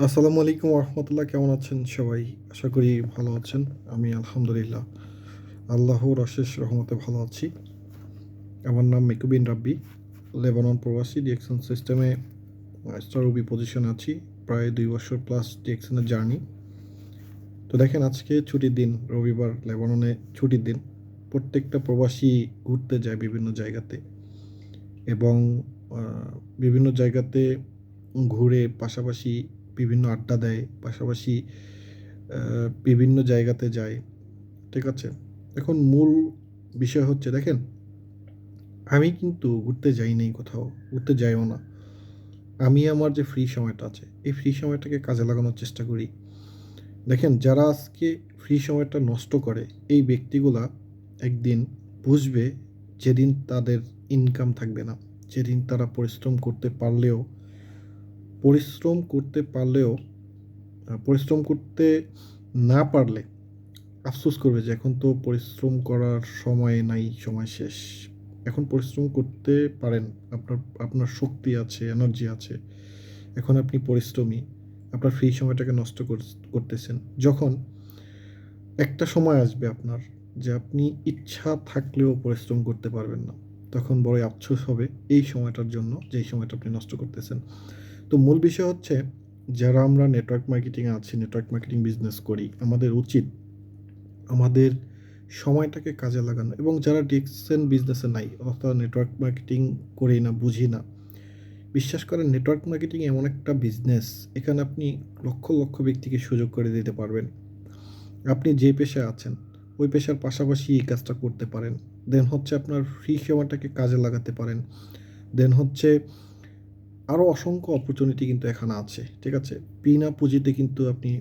আসসালামু আলাইকুম রহমতুল্লাহ কেমন আছেন সবাই? আশা করি ভালো আছেন। আমি আলহামদুলিল্লাহ, আল্লাহর অশেষ রহমতে ভালো আছি। আমার নাম মেকুবিন রাব্বি, লেবানন প্রবাসী ডিএকশন সিস্টেমে স্টার রবি পজিশন আছি। প্রায় দুই বছর প্লাস ডিএকশনের জার্নি। তো দেখেন, আজকে ছুটির দিন, রবিবার লেবাননে ছুটির দিন। প্রত্যেকটা প্রবাসী ঘুরতে যায় বিভিন্ন জায়গাতে এবং বিভিন্ন জায়গাতে ঘুরে পাশাপাশি বিভিন্ন আড্ডা দেয়, পাশাপাশি বিভিন্ন জায়গাতে যায়। ঠিক আছে? এখন মূল বিষয় হচ্ছে, দেখেন, আমি কিন্তু ঘুরতে যাই নাই কোথাও, ঘুরতে যাইও না। আমি আমার যে ফ্রি সময়টা আছে, এই ফ্রি সময়টাকে কাজে লাগানোর চেষ্টা করি। দেখেন, যারা আজকে ফ্রি সময়টা নষ্ট করে, এই ব্যক্তিগুলা একদিন বুঝবে, যেদিন তাদের ইনকাম থাকবে না, যেদিন তারা পরিশ্রম করতে পারলেও পরিশ্রম করতে পারলেও পরিশ্রম করতে না পারলে আফসোস করবে যে এখন তো পরিশ্রম করার সময় নাই, সময় শেষ। এখন পরিশ্রম করতে পারেন, আপনার আপনার শক্তি আছে এনার্জি আছে। এখন আপনি পরিশ্রমী, আপনার ফ্রি সময়টাকে নষ্ট কর- করতেছেন। যখন একটা সময় আসবে আপনার যে আপনি ইচ্ছা থাকলেও পরিশ্রম করতে পারবেন না। তখন বড়ই আফসোস হবে এই সময়টার জন্য, যেই সময়টা আপনি নষ্ট করতেছেন। তো মূল বিষয় হচ্ছে, যারা আমরা নেটওয়ার্ক মার্কেটিংয়ে আছি নেটওয়ার্ক মার্কেটিং বিজনেস করি, আমাদের উচিত আমাদের সময়টাকে কাজে লাগানো। এবং যারা ডিএক্সেন বিজনেসে নাই, অর্থাৎ নেটওয়ার্ক মার্কেটিং করি না, বুঝি না, বিশ্বাস করেন নেটওয়ার্ক মার্কেটিং এমন একটা বিজনেস এখানে আপনি লক্ষ লক্ষ ব্যক্তিকে সুযোগ করে দিতে পারবেন। আপনি যে পেশায় আছেন ওই পেশার পাশাপাশি এই কাজটা করতে পারেন। দেন হচ্ছে আপনার ফ্রি সময়টাকে কাজে লাগাতে পারেন। দেন হচ্ছে আরও অসংখ্য অপরচুনিটি কিন্তু এখানে আছে, ঠিক আছে? বিনা পুঁজিতে কিন্তু আপনি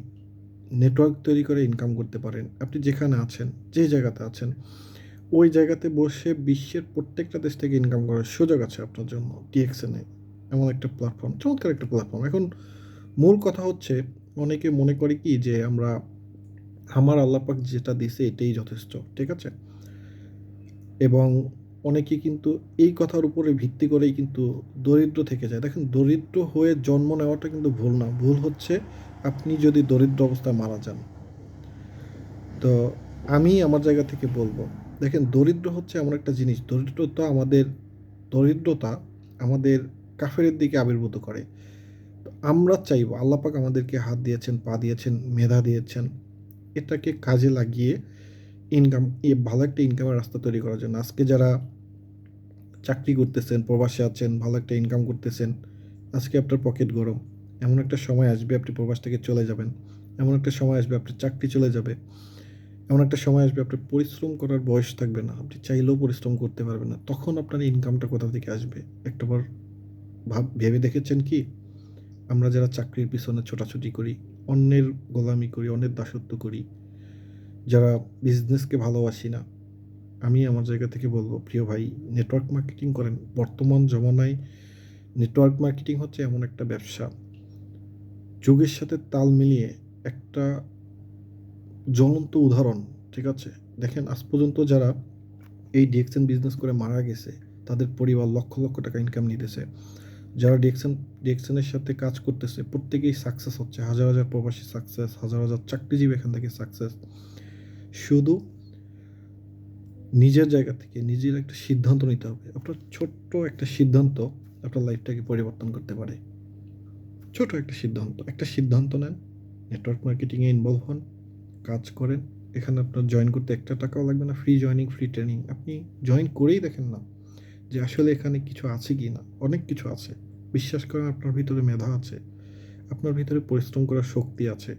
নেটওয়ার্ক তৈরি করে ইনকাম করতে পারেন। আপনি যেখানে আছেন, যে জায়গাতে আছেন, ওই জায়গাতে বসে বিশ্বের প্রত্যেকটা দেশ থেকে ইনকাম করার সুযোগ আছে আপনার জন্য টিএক্সএনে এমন একটা প্ল্যাটফর্ম চমৎকার একটা প্ল্যাটফর্ম এখন মূল কথা হচ্ছে, অনেকে মনে করে কি যে আমরা আমার আল্লাপাক যেটা দিছে এটাই যথেষ্ট, ঠিক আছে? এবং অনেকে কিন্তু এই কথার উপরে ভিত্তি করেই কিন্তু দরিদ্র থেকে যায়। দেখেন, দরিদ্র হয়ে জন্ম নেওয়াটা কিন্তু ভুল না। ভুল হচ্ছে আপনি যদি দরিদ্র অবস্থায় মারা যান। তো আমি আমার জায়গা থেকে বলব, দেখেন, দরিদ্র হচ্ছে এমন একটা জিনিস। দরিদ্রতা আমাদের দরিদ্রতা আমাদের কাফের দিকে আবির্ভূত করে। আমরা চাইব আল্লাপাক আমাদেরকে হাত দিয়েছেন, পা দিয়েছেন, মেধা দিয়েছেন। এটাকে কাজে লাগিয়ে ইনকাম ভালো একটা ইনকামের রাস্তা তৈরি করার জন্য। আজকে যারা চাকরি করতেছেন, প্রবাসে আছেন, ভালো একটা ইনকাম করতেছেন, আজকে আপনার পকেট গরম। এমন একটা সময় আসবে আপনি প্রবাস থেকে চলে যাবেন। এমন একটা সময় আসবে আপনার চাকরি চলে যাবে। এমন একটা সময় আসবে আপনার পরিশ্রম করার বয়স থাকবে না। আপনি চাইলেও পরিশ্রম করতে পারবেন না। তখন আপনার ইনকামটা কোথা থেকে আসবে? একটাবার ভাব, ভেবে দেখেছেন কি? আমরা যারা চাকরির পিছনে ছোটাছুটি করি অন্যের গোলামি করি, অন্যের দাসত্ব করি, যারা বিজনেসকে ভালোবাসি না। আমি আমার জায়গা থেকে বলব, প্রিয় ভাই নেটওয়ার্ক মার্কেটিং করেন। বর্তমান জমানায় নেটওয়ার্ক মার্কেটিং হচ্ছে এমন একটা ব্যবসা। যুগের সাথে তাল মিলিয়ে একটা জ্বলন্ত উদাহরণ, ঠিক আছে? দেখেন, আজ পর্যন্ত যারা এই ডিএক্সএন বিজনেস করে মারা গেছে, তাদের পরিবার লক্ষ লক্ষ টাকা ইনকাম নিতেছে। যারা ডিএক্সএন ডিএক্সএনের সাথে কাজ করতেছে, প্রত্যেকেই সাকসেস হচ্ছে। হাজার হাজার প্রবাসী সাকসেস হাজার হাজার চাকরিজীবী এখান থেকে সাকসেস শুধু নিজের জায়গা থেকে নিজের একটা সিদ্ধান্ত নিতে হবে। আপনার ছোট্ট একটা সিদ্ধান্ত আপনার লাইফটাকে পরিবর্তন করতে পারে। ছোট একটা সিদ্ধান্ত। একটা সিদ্ধান্ত নেন নেটওয়ার্ক মার্কেটিংয়ে ইনভলভ হন, কাজ করেন। এখানে আপনার জয়েন করতে একটা টাকাও লাগবে না ফ্রি জয়নিং ফ্রি ট্রেনিং আপনি জয়েন করেই দেখেন না। যে আসলে এখানে কিছু আছে কি না অনেক কিছু আছে। বিশ্বাস করেন আপনার ভিতরে মেধা আছে, আপনার ভিতরে পরিশ্রম করার শক্তি আছে।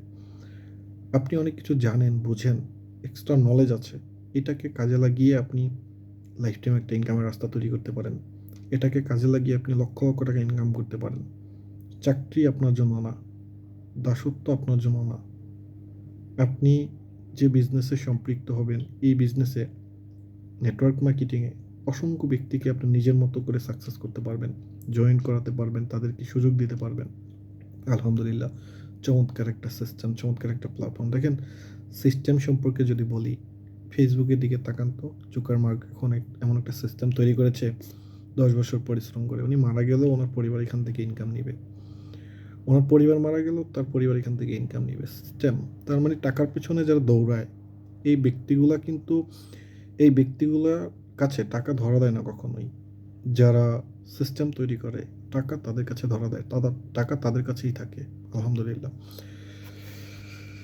আপনি অনেক কিছু জানেন, বুঝেন এক্সট্রা নলেজ আছে। এটাকে কাজে লাগিয়ে আপনি লাইফ টাইম একটা ইনকামের রাস্তা তৈরি করতে পারেন। এটাকে কাজে লাগিয়ে আপনি লক্ষ লক্ষ টাকা ইনকাম করতে পারেন। চাকরি আপনার জন্য না, দাসত্ব আপনার জন্য না। আপনি যে বিজনেসে সম্পৃক্ত হবেন, এই বিজনেসে নেটওয়ার্ক মার্কেটিংয়ে অসংখ্য ব্যক্তিকে আপনি নিজের মতো করে সাকসেস করতে পারবেন জয়েন করাতে পারবেন, তাদেরকে সুযোগ দিতে পারবেন। আলহামদুলিল্লাহ, চমৎকার একটা সিস্টেম চমৎকার একটা প্ল্যাটফর্ম দেখেন সিস্টেম সম্পর্কে যদি বলি ফেসবুকের দিকে তাকান তো জুকার মার্ক এখন এমন একটা সিস্টেম তৈরি করেছে, দশ বছর পরিশ্রম করে। উনি মারা গেলেও ওনার পরিবার এখান থেকে ইনকাম নেবে। ওনার পরিবার মারা গেলেও তার পরিবার এখান থেকে ইনকাম নিবে। সিস্টেম তার মানে টাকার পেছনে যারা দৌড়ায়, এই ব্যক্তিগুলা কিন্তু, এই ব্যক্তিগুলার কাছে টাকা ধরা দেয় না কখনোই। যারা সিস্টেম তৈরি করে, টাকা তাদের কাছে ধরা দেয়। তাদের টাকা তাদের কাছেই থাকে। আলহামদুলিল্লাহ।